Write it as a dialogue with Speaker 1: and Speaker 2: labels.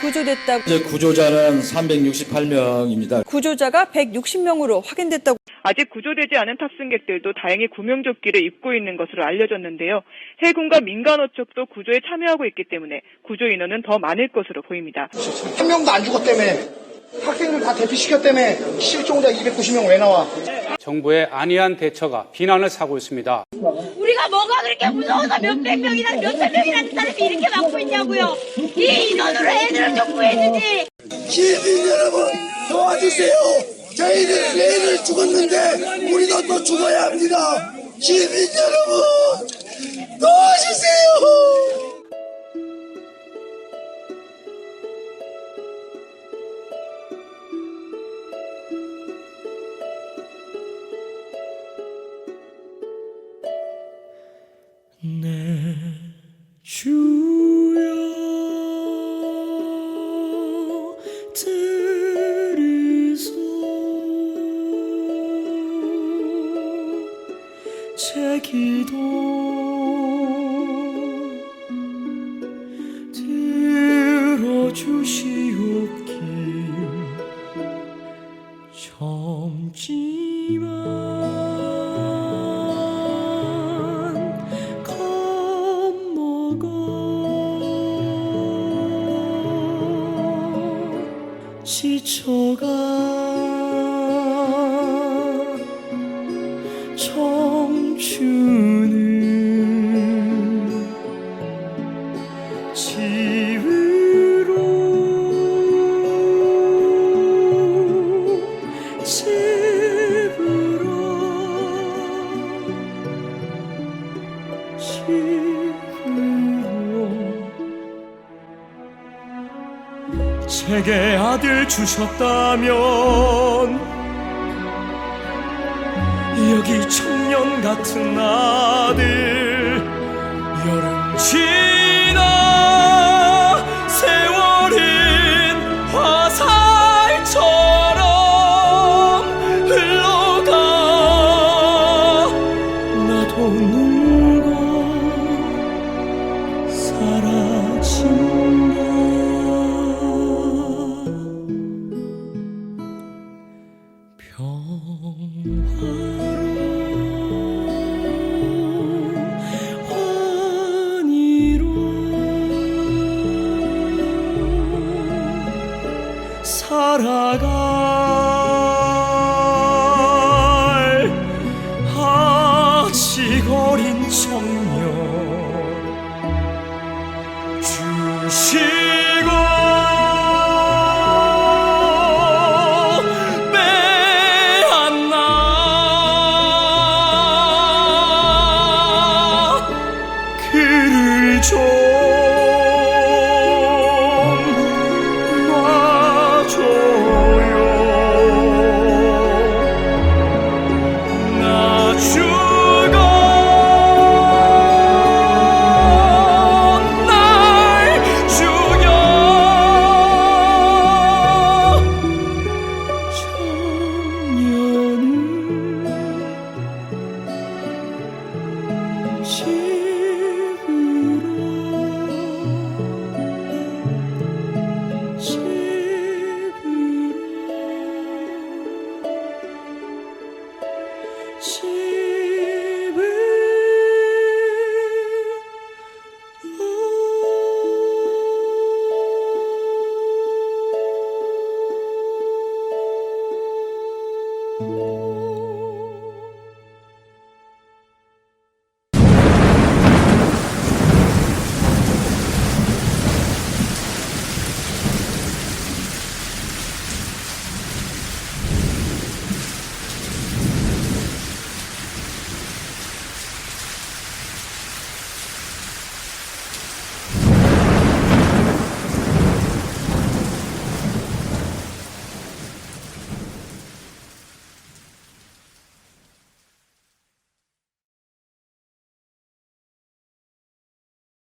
Speaker 1: 구조됐다고
Speaker 2: 현재 구조자는 368명입니다.
Speaker 1: 구조자가 160명으로 확인됐다고
Speaker 3: 아직 구조되지 않은 탑승객들도 다행히 구명조끼를 입고 있는 것으로 알려졌는데요. 해군과 민간어 쪽도 구조에 참여하고 있기 때문에 구조 인원은 더 많을 것으로 보입니다.
Speaker 4: 한 명도 안 죽었다며 학생들 다 대피시켰다며 실종자 290명 왜 나와
Speaker 5: 정부의 안이한 대처가 비난을 사고 있습니다.
Speaker 6: 우리가 뭐가 그렇게 무서워서 몇백 명이나 몇천 명이라는 사람이 이렇게 많고 있냐고요. 이 인원으로 애들을 좀 구해주지.
Speaker 7: 시민 여러분 도와주세요. 저희들 내일 죽었는데 우리도 또 죽어야 합니다. 시민 여러분 도와주세요.
Speaker 8: 제 기도. 들어주시옵길. 젊지만 겁먹어. 지쳐가 제게 아들 주셨다면 여기 청년 같은 아들 길을 줘. 是